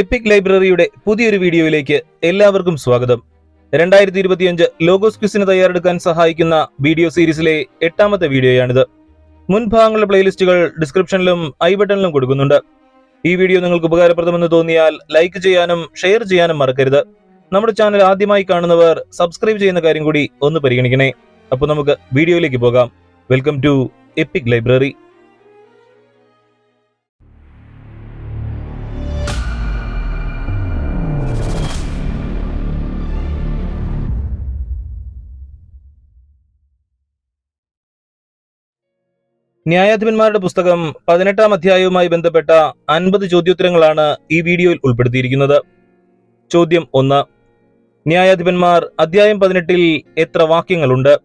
EPIC ലൈബ്രറിയുടെ പുതിയൊരു വീഡിയോയിലേക്ക് എല്ലാവർക്കും സ്വാഗതം. രണ്ടായിരത്തി ഇരുപത്തിയഞ്ച് ലോഗോസ് ക്വിസിന് തയ്യാറെടുക്കാൻ സഹായിക്കുന്ന വീഡിയോ സീരീസിലെ എട്ടാമത്തെ വീഡിയോയാണിത്. മുൻഭാഗങ്ങളുടെ പ്ലേലിസ്റ്റുകൾ ഡിസ്ക്രിപ്ഷനിലും ഐ ബട്ടണിലും കൊടുക്കുന്നുണ്ട്. ഈ വീഡിയോ നിങ്ങൾക്ക് ഉപകാരപ്രദമെന്ന് തോന്നിയാൽ ലൈക്ക് ചെയ്യാനും ഷെയർ ചെയ്യാനും മറക്കരുത്. നമ്മുടെ ചാനൽ ആദ്യമായി കാണുന്നവർ സബ്സ്ക്രൈബ് ചെയ്യുന്ന കാര്യം കൂടി ഒന്ന് പരിഗണിക്കണേ. അപ്പോൾ നമുക്ക് വീഡിയോയിലേക്ക് പോകാം. വെൽക്കം ടു എപ്പിക് ലൈബ്രറി ന്യായാധിപന്മാരുടെ പുസ്തകം പതിനെട്ടാം അധ്യായവുമായി ബന്ധപ്പെട്ട അൻപത് ചോദ്യോത്തരങ്ങളാണ് ഈ വീഡിയോയിൽ ഉൾപ്പെടുത്തിയിരിക്കുന്നത്. ചോദ്യം ഒന്ന്. ന്യായാധിപന്മാർ അധ്യായം പതിനെട്ടിൽ എത്ര വാക്യങ്ങളുണ്ട്?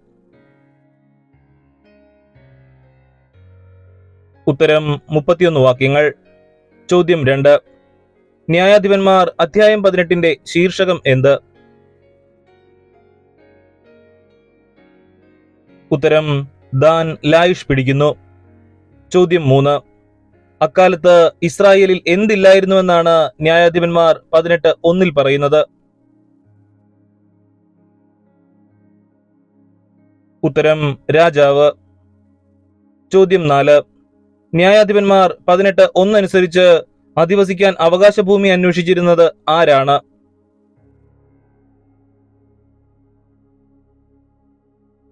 ഉത്തരം മുപ്പത്തിയൊന്ന് വാക്യങ്ങൾ. ചോദ്യം രണ്ട്. ന്യായാധിപന്മാർ അധ്യായം പതിനെട്ടിന്റെ ശീർഷകം എന്ത്? ഉത്തരം ദാൻ ലായിഷ് പിടിക്കുന്നു. ചോദ്യം മൂന്ന്. അക്കാലത്ത് ഇസ്രായേലിൽ എന്തില്ലായിരുന്നുവെന്നാണ് ന്യായാധിപന്മാർ പതിനെട്ട് ഒന്നിൽ പറയുന്നത്. ഉത്തരം രാജാവ്. ചോദ്യം നാല്. ന്യായാധിപന്മാർ പതിനെട്ട് ഒന്നനുസരിച്ച് അധിവസിക്കാൻ അവകാശഭൂമി അന്വേഷിച്ചിരുന്നത് ആരാണ്?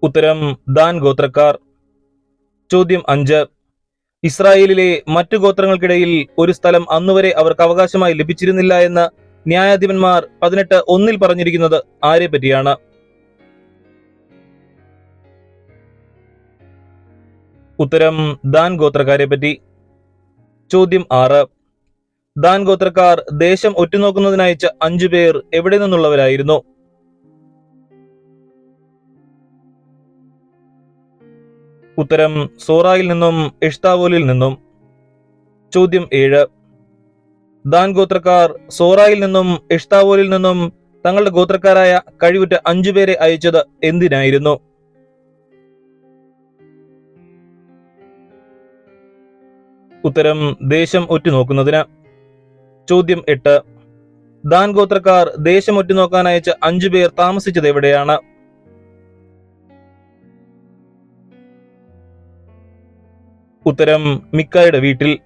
ഉത്തരം ദാൻ ഗോത്രക്കാർ ചോദ്യം അഞ്ച്. ഇസ്രായേലിലെ മറ്റു ഗോത്രങ്ങൾക്കിടയിൽ ഒരു സ്ഥലം അന്നുവരെ അവർക്ക് അവകാശമായി ലഭിച്ചിരുന്നില്ല എന്ന് ന്യായാധിപന്മാർ പതിനെട്ട് ഒന്നിൽ പറഞ്ഞിരിക്കുന്നത് ആരെ പറ്റിയാണ് ഉത്തരം ദാൻ ഗോത്രക്കാരെ പറ്റി ചോദ്യം ആറ്. ദാൻ ഗോത്രക്കാർ ദേശം ഒറ്റുനോക്കുന്നതിനയച്ച അഞ്ചു പേർ എവിടെ നിന്നുള്ളവരായിരുന്നു? ഉത്തരം സോറായിൽ നിന്നും ഇഷ്താവോലിൽ നിന്നും. ചോദ്യം ഏഴ്. ദാൻ ഗോത്രക്കാർ സോറായിൽ നിന്നും ഇഷ്താവോലിൽ നിന്നും തങ്ങളുടെ ഗോത്രക്കാരായ കഴിവുറ്റ അഞ്ചുപേരെ അയച്ചത് എന്തിനായിരുന്നു? ഉത്തരം ദേശം ഒറ്റുനോക്കുന്നതിന് ചോദ്യം എട്ട്. ദാൻ ഗോത്രക്കാർ ദേശം ഒറ്റുനോക്കാൻ അയച്ച അഞ്ചു പേർ താമസിച്ചത് എവിടെയാണ്? ഉത്തരം മിക്കായുടെ വീട്ടിൽ.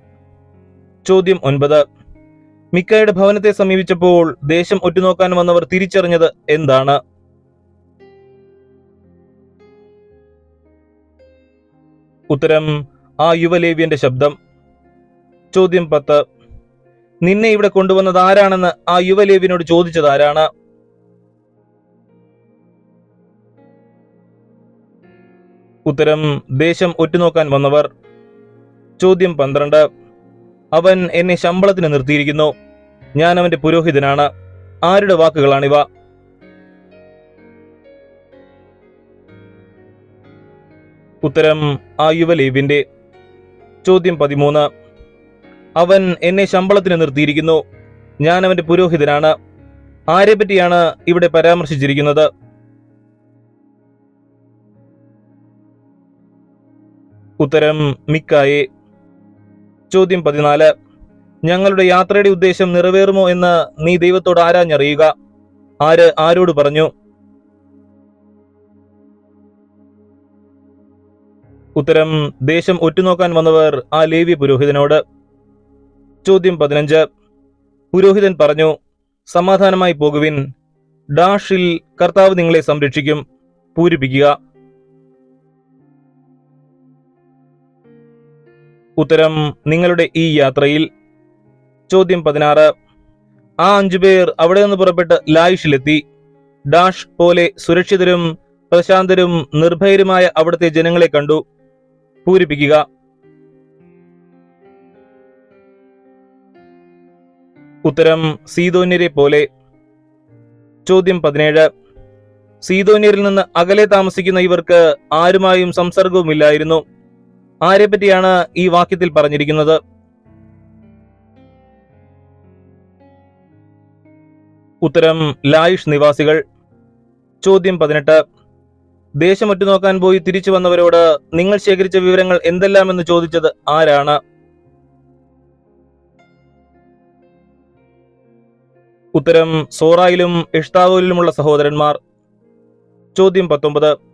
ചോദ്യം ഒൻപത്. മിക്കായുടെ ഭവനത്തെ സമീപിച്ചപ്പോൾ ദേശം ഒറ്റുനോക്കാൻ വന്നവർ തിരിച്ചറിഞ്ഞത് എന്താണ്? ഉത്തരം ആ യുവലേവ്യന്റെ ശബ്ദം. ചോദ്യം പത്ത്. നിന്നെ ഇവിടെ കൊണ്ടുവന്നത് ആരാണെന്ന് ആ യുവലേവ്യനോട് ചോദിച്ചത് ആരാണ്? ഉത്തരം ദേശം ഒറ്റുനോക്കാൻ വന്നവർ. ചോദ്യം പന്ത്രണ്ട്. അവൻ എന്നെ ശമ്പളത്തിന് നിർത്തിയിരിക്കുന്നു. ഞാൻ അവന്റെ പുരോഹിതനാണ്. ആരുടെ വാക്കുകളാണിവ? ഉത്തരം ആ യുവലീബിന്റെ ചോദ്യം പതിമൂന്ന്. അവൻ എന്നെ ശമ്പളത്തിന് നിർത്തിയിരിക്കുന്നു. ഞാൻ അവന്റെ പുരോഹിതനാണ്. ആരെ പറ്റിയാണ് ഇവിടെ പരാമർശിച്ചിരിക്കുന്നത്? ഉത്തരം മിക്കായെ. ചോദ്യം പതിനാല്. ഞങ്ങളുടെ യാത്രയുടെ ഉദ്ദേശം നിറവേറുമോ എന്ന് നീ ദൈവത്തോട് ആരാഞ്ഞറിയുക? ആര് ആരോട് പറഞ്ഞു? ഉത്തരം ദേശം ഒറ്റുനോക്കാൻ വന്നവർ ആ ലേവി പുരോഹിതനോട്. ചോദ്യം പതിനഞ്ച്. പുരോഹിതൻ പറഞ്ഞു സമാധാനമായി പോകുവിൻ. ഡാഷിൽ കർത്താവ് നിങ്ങളെ സംരക്ഷിക്കും. പൂരിപ്പിക്കുക. ഉത്തരം നിങ്ങളുടെ ഈ യാത്രയിൽ. ചോദ്യം പതിനാറ്. ആ അഞ്ചു പേർ അവിടെ നിന്ന് പുറപ്പെട്ട് ലായിഷിലെത്തി. ഡാഷ് പോലെ സുരക്ഷിതരും പ്രശാന്തരും നിർഭയരുമായ അവിടുത്തെ ജനങ്ങളെ കണ്ടു. പൂരിപ്പിക്കുക. ഉത്തരം സീതോന്യരെ പോലെ. ചോദ്യം പതിനേഴ്. സീതോന്യരിൽ നിന്ന് അകലെ താമസിക്കുന്ന ഇവർക്ക് ആരുമായും സംസർഗവുമില്ലായിരുന്നു. ആരെ പറ്റിയാണ് ഈ വാക്യത്തിൽ പറഞ്ഞിരിക്കുന്നത്? ഉത്തരം ലായിഷ് നിവാസികൾ. ചോദ്യം പതിനെട്ട്. ദേശമൊറ്റു നോക്കാൻ പോയി തിരിച്ചു വന്നവരോട് നിങ്ങൾ ശേഖരിച്ച വിവരങ്ങൾ എന്തെല്ലാമെന്ന് ചോദിച്ചത് ആരാണ്? ഉത്തരം സോറായിലും ഇഷ്താവൂലിലുമുള്ള സഹോദരന്മാർ. ചോദ്യം പത്തൊമ്പത്.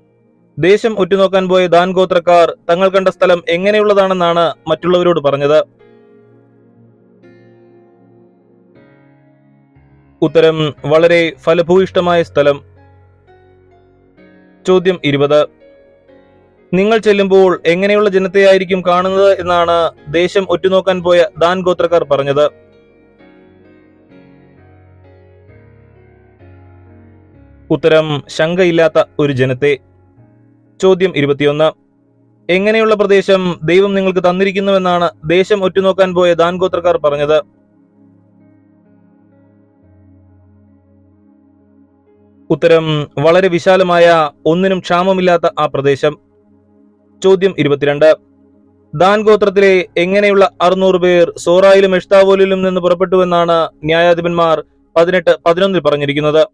ദേശം ഒറ്റുനോക്കാൻ പോയ ദാൻ ഗോത്രക്കാർ തങ്ങൾ കണ്ട സ്ഥലം എങ്ങനെയുള്ളതാണെന്നാണ് മറ്റുള്ളവരോട് പറഞ്ഞത്. ഉത്തരം വളരെ ഫലഭൂയിഷ്ടമായ സ്ഥലം. ചോദ്യം ഇരുപത്. നിങ്ങൾ ചെല്ലുമ്പോൾ എങ്ങനെയുള്ള ജനത്തെയായിരിക്കും കാണുന്നത് എന്നാണ് ദേശം ഒറ്റുനോക്കാൻ പോയ ദാൻ ഗോത്രക്കാർ പറഞ്ഞത്. ഉത്തരം ശങ്കയില്ലാത്ത ഒരു ജനത്തെ. ചോദ്യം ഇരുപത്തിയൊന്ന്. എങ്ങനെയുള്ള പ്രദേശം ദൈവം നിങ്ങൾക്ക് തന്നിരിക്കുന്നുവെന്നാണ് ദേശം ഒറ്റുനോക്കാൻ പോയ ദാൻ ഗോത്രക്കാർ പറഞ്ഞത്. ഉത്തരം വളരെ വിശാലമായ ഒന്നിനും ക്ഷാമമില്ലാത്ത ആ പ്രദേശം. ചോദ്യം ഇരുപത്തിരണ്ട്. ദാൻ ഗോത്രത്തിലെ എങ്ങനെയുള്ള അറുന്നൂറ് പേർ സോറായിലും എഷ്താവോലിലും നിന്ന് പുറപ്പെട്ടുവെന്നാണ് ന്യായാധിപന്മാർ പതിനെട്ട് പതിനൊന്നിൽ പറഞ്ഞിരിക്കുന്നത്.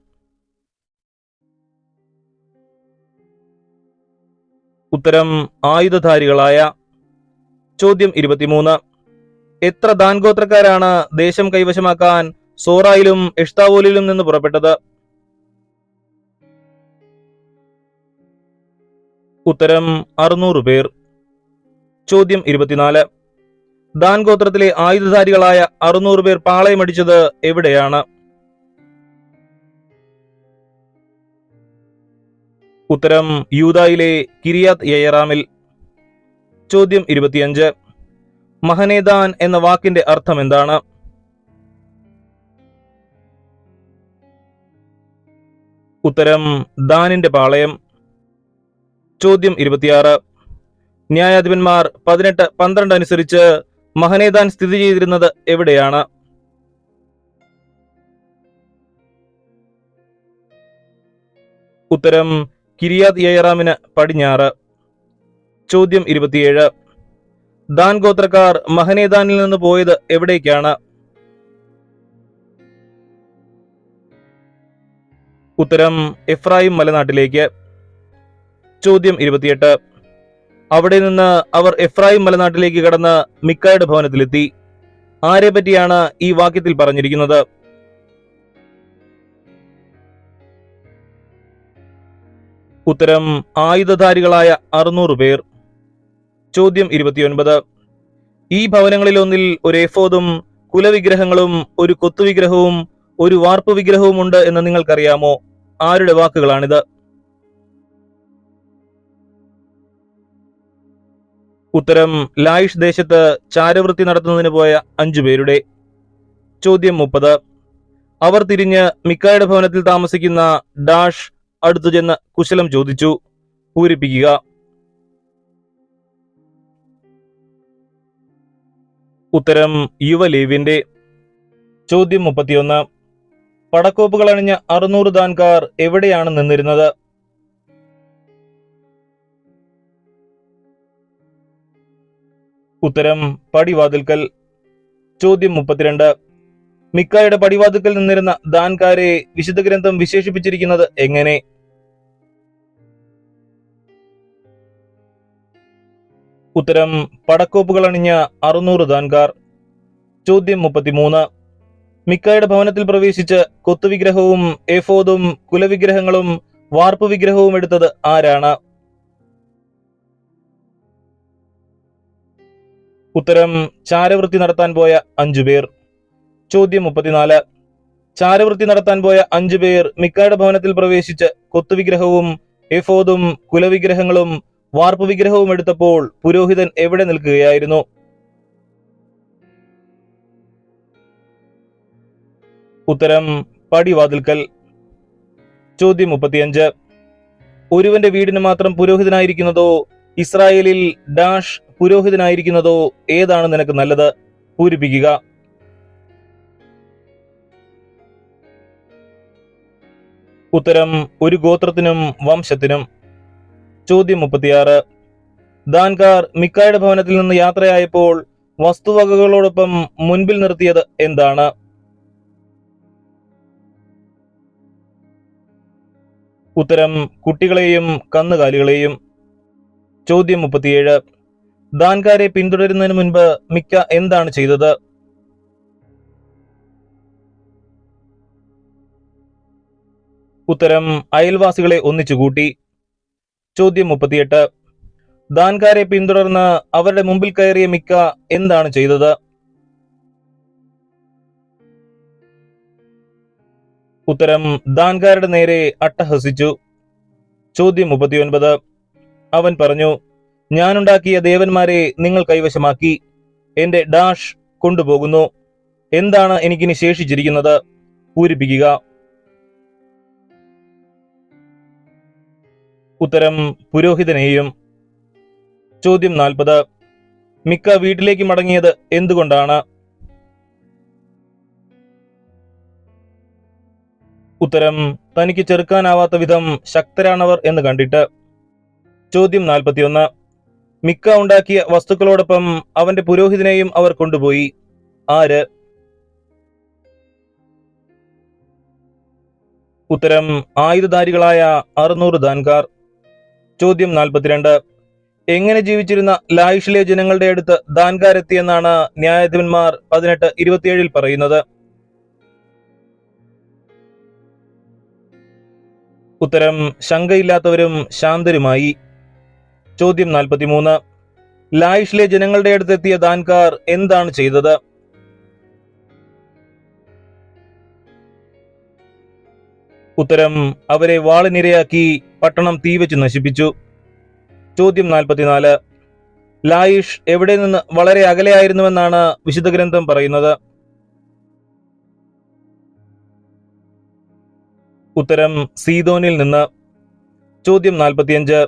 ഉത്തരം ആയുധധാരികളായ ചോദ്യം ഇരുപത്തിമൂന്ന്. എത്ര ദാൻ ഗോത്രക്കാരാണ് ദേശം കൈവശമാക്കാൻ സോറായിലും എഷ്താവോലിലും നിന്ന് പുറപ്പെട്ടത്? ഉത്തരം അറുന്നൂറ് പേർ. ചോദ്യം ഇരുപത്തിനാല്. ദാൻ ഗോത്രത്തിലെ ആയുധധാരികളായ അറുന്നൂറ് പേർ പാളയമടിച്ചത് എവിടെയാണ്? ഉത്തരം യൂതായിലെ കിരിയാത് യയറാമിൽ. ചോദ്യം ഇരുപത്തിയഞ്ച്. മഹനേദാൻ എന്ന വാക്കിന്റെ അർത്ഥം എന്താണ്? ഉത്തരം ദാനിന്റെ പാളയം. ചോദ്യം ഇരുപത്തിയാറ്. ന്യായാധിപന്മാർ പതിനെട്ട് പന്ത്രണ്ട് അനുസരിച്ച് മഹനേദാൻ സ്ഥിതി ചെയ്തിരുന്നത് എവിടെയാണ്? ഉത്തരം കിരിയാത് യയറാമിന് പടിഞ്ഞാറ്. ചോദ്യം ഇരുപത്തിയേഴ്. ദാൻ ഗോത്രക്കാർ മഹനേദാനിൽ നിന്ന് പോയത് എവിടേക്കാണ്? ഉത്തരം എഫ്രായിം മലനാട്ടിലേക്ക്. ചോദ്യം ഇരുപത്തിയെട്ട്. അവിടെ നിന്ന് അവർ എഫ്രായിം മലനാട്ടിലേക്ക് കടന്ന് മിക്കായുടെ ഭവനത്തിലെത്തി. ആരെ പറ്റിയാണ് ഈ വാക്യത്തിൽ പറഞ്ഞിരിക്കുന്നത്? ഉത്തരം ആയുധധാരികളായ അറുന്നൂറ് പേർ. ചോദ്യം ഇരുപത്തിയൊൻപത്. ഈ ഭവനങ്ങളിലൊന്നിൽ ഒരു എഫോദും കുലവിഗ്രഹങ്ങളും ഒരു കൊത്തുവിഗ്രഹവും ഒരു വാർപ്പ് വിഗ്രഹവും ഉണ്ട് എന്ന് നിങ്ങൾക്കറിയാമോ? ആരുടെ വാക്കുകളാണിത്? ഉത്തരം ലായിഷ് ദേശത്ത് ചാരവൃത്തി നടത്തുന്നതിന് പോയ അഞ്ചു പേരുടെ. ചോദ്യം മുപ്പത്. അവർ തിരിഞ്ഞ് മിക്കായുടെ ഭവനത്തിൽ താമസിക്കുന്ന ഡാഷ് അടുത്തു ചെന്ന് കുശലം ചോദിച്ചു പൂരിപ്പിക്കുക. ഉത്തരം യുവലീവിന്റെ ചോദ്യം മുപ്പത്തിയൊന്ന്. പടക്കോപ്പുകൾ അണിഞ്ഞ അറുന്നൂറ് ദാൻകാർ എവിടെയാണ് നിന്നിരുന്നത്? ഉത്തരം പടിവാതിൽക്കൽ. ചോദ്യം മുപ്പത്തിരണ്ട്. മിക്കായുടെ പടിവാതിൽക്കൽ നിന്നിരുന്ന ദാൻകാരെ വിശുദ്ധ ഗ്രന്ഥം വിശേഷിപ്പിച്ചിരിക്കുന്നത് എങ്ങനെ? ഉത്തരം പടക്കോപ്പുകൾ അണിഞ്ഞ അറുന്നൂറ് ദാൻകാർ. ചോദ്യം മുപ്പത്തിമൂന്ന്. മിക്കായുടെ ഭവനത്തിൽ പ്രവേശിച്ച് കൊത്തുവിഗ്രഹവും എഫോദും കുലവിഗ്രഹങ്ങളും വാർപ്പ് വിഗ്രഹവും എടുത്തത് ആരാണ്? ഉത്തരം ചാരവൃത്തി നടത്താൻ പോയ അഞ്ചുപേർ ചോദ്യം മുപ്പത്തിനാല്. ചാരവൃത്തി നടത്താൻ പോയ അഞ്ചുപേർ മിക്കായുടെ ഭവനത്തിൽ പ്രവേശിച്ച് കൊത്തുവിഗ്രഹവും എഫോദും കുലവിഗ്രഹങ്ങളും വാർപ്പ് വിഗ്രഹവും എടുത്തപ്പോൾ പുരോഹിതൻ എവിടെ നിൽക്കുകയായിരുന്നു? ഉത്തരം പടിവാതിൽക്കൽ ചോദ്യം മുപ്പത്തിയഞ്ച്. ഒരുവന്റെ വീടിന് മാത്രം പുരോഹിതനായിരിക്കുന്നതോ ഇസ്രായേലിൽ ഡാഷ് പുരോഹിതനായിരിക്കുന്നതോ ഏതാണ് നിനക്ക് നല്ലത്? പൂരിപ്പിക്കുക. ഉത്തരം ഒരു ഗോത്രത്തിനും വംശത്തിനും. ചോദ്യം മുപ്പത്തിയാറ്. ദാൻകാർ മിക്കായുടെ ഭവനത്തിൽ നിന്ന് യാത്രയായപ്പോൾ വസ്തുവകകളോടൊപ്പം മുൻപിൽ നിർത്തിയത് എന്താണ്? ഉത്തരം കുട്ടികളെയും കന്നുകാലികളെയും. ചോദ്യം മുപ്പത്തിയേഴ്. ദാൻകാരെ പിന്തുടരുന്നതിന് മുൻപ് മിക്ക എന്താണ് ചെയ്തത്? ഉത്തരം അയൽവാസികളെ ഒന്നിച്ചുകൂട്ടി. ചോദ്യം മുപ്പത്തിയെട്ട്. ദാൻകാരെ പിന്തുടർന്ന് അവരുടെ മുമ്പിൽ കയറിയ മിക്ക എന്താണ് ചെയ്തത്? ഉത്തരം ദാൻകാരുടെ നേരെ അട്ടഹസിച്ചു. ചോദ്യം മുപ്പത്തിയൊൻപത്. അവൻ പറഞ്ഞു ഞാനുണ്ടാക്കിയ ദേവന്മാരെ നിങ്ങൾ കൈവശമാക്കി. എന്റെ ഡാഷ് കൊണ്ടുപോകുന്നു. എന്താണ് എനിക്കിനി ശേഷിച്ചിരിക്കുന്നത്? പൂരിപ്പിക്കുക. ഉത്തരം പുരോഹിതനെയും ചോദ്യം നാൽപ്പത്. മിക്ക വീട്ടിലേക്ക് മടങ്ങിയത് എന്തുകൊണ്ടാണ്? ഉത്തരം തനിക്ക് ചെറുക്കാനാവാത്ത വിധം ശക്തരാണവർ എന്ന് കണ്ടിട്ട്. ചോദ്യം നാൽപ്പത്തിയൊന്ന്. മിക്ക ഉണ്ടാക്കിയ വസ്തുക്കളോടൊപ്പം അവന്റെ പുരോഹിതനെയും അവർ കൊണ്ടുപോയി. ആര്? ഉത്തരം ആയുധധാരികളായ അറുന്നൂറ് ദാൻകാർ. ചോദ്യം നാൽപ്പത്തിരണ്ട്. എങ്ങനെ ജീവിച്ചിരുന്ന ലായിഷിലെ ജനങ്ങളുടെ അടുത്ത് ദാൻകാരെത്തിയെന്നാണ് ന്യായാധിപന്മാർ പതിനെട്ട് ഇരുപത്തിയേഴിൽ പറയുന്നത്. ഉത്തരം ശങ്കയില്ലാത്തവരും ശാന്തരുമായി. ചോദ്യം നാൽപ്പത്തിമൂന്ന്. ലായിഷിലെ ജനങ്ങളുടെ അടുത്തെത്തിയ ദാൻകാർ എന്താണ് ചെയ്തത്? ഉത്തരം അവരെ വാളിനിരയാക്കി പട്ടണം തീവച്ച് നശിപ്പിച്ചു. ചോദ്യം നാൽപ്പത്തിനാല്. ലായിഷ് എവിടെ നിന്ന് വളരെ അകലെയായിരുന്നുവെന്നാണ് വിശുദ്ധ ഗ്രന്ഥം പറയുന്നത്. ഉത്തരം സീതോനിൽ നിന്ന്. ചോദ്യം നാൽപ്പത്തിയഞ്ച്.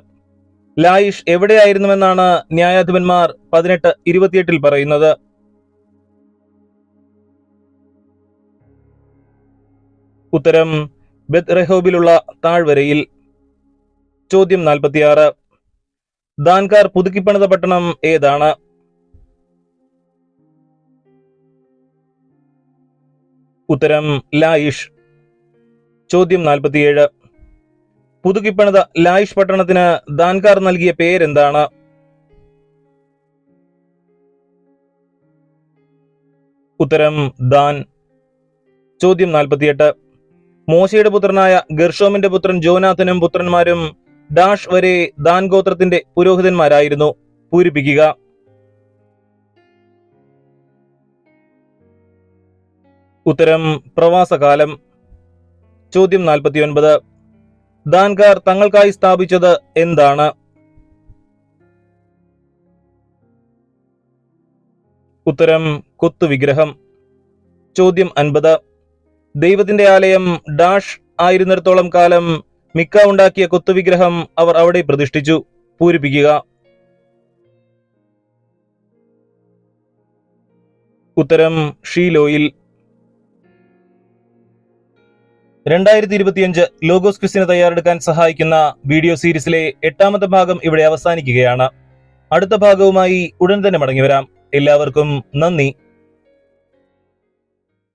ലായിഷ് എവിടെയായിരുന്നുവെന്നാണ് ന്യായാധിപന്മാർ പതിനെട്ട് ഇരുപത്തിയെട്ടിൽ പറയുന്നത്. ഉത്തരം ബെത് റെഹോബിലുള്ള താഴ്വരയിൽ ചോദ്യം നാൽപ്പത്തിയാറ്. ദാൻകാർ പുതുക്കിപ്പണിത പട്ടണം ഏതാണ്? ഉത്തരം ലായിഷ്. ചോദ്യം നാൽപ്പത്തിയേഴ്. പുതുക്കിപ്പണിത ലായിഷ് പട്ടണത്തിന് ദാൻകാർ നൽകിയ പേരെന്താണ്? ഉത്തരം ദാൻ. ചോദ്യം നാൽപ്പത്തിയെട്ട്. മോശയുടെ പുത്രനായ ഗർഷോമിന്റെ പുത്രൻ ജോനാഥനും പുത്രന്മാരും ഡാഷ് വരെ ദാൻ ഗോത്രത്തിന്റെ പുരോഹിതന്മാരായിരുന്നു. പൂരിപ്പിക്കുക. ഉത്തരം പ്രവാസകാലം. ചോദ്യം നാൽപ്പത്തിയൊൻപത്. ദാൻകാർ തങ്ങൾക്കായി സ്ഥാപിച്ചത് എന്താണ്? ഉത്തരം കൊത്തുവിഗ്രഹം ചോദ്യം അൻപത്. ദൈവത്തിന്റെ ആലയം ഡാഷ് ആയിരുന്നിടത്തോളം കാലം മിക്ക ഉണ്ടാക്കിയ കൊത്തുവിഗ്രഹം അവർ അവിടെ പ്രതിഷ്ഠിച്ചു. പൂരിപ്പിക്കുക. ഉത്തരം ഷീലോയിൽ. രണ്ടായിരത്തി ഇരുപത്തിയഞ്ച് ലോഗോസ് ക്വിസിന് തയ്യാറെടുക്കാൻ സഹായിക്കുന്ന വീഡിയോ സീരീസിലെ എട്ടാമത്തെ ഭാഗം ഇവിടെ അവസാനിക്കുകയാണ്. അടുത്ത ഭാഗവുമായി ഉടൻ തന്നെ മടങ്ങിവരാം എല്ലാവർക്കും നന്ദി.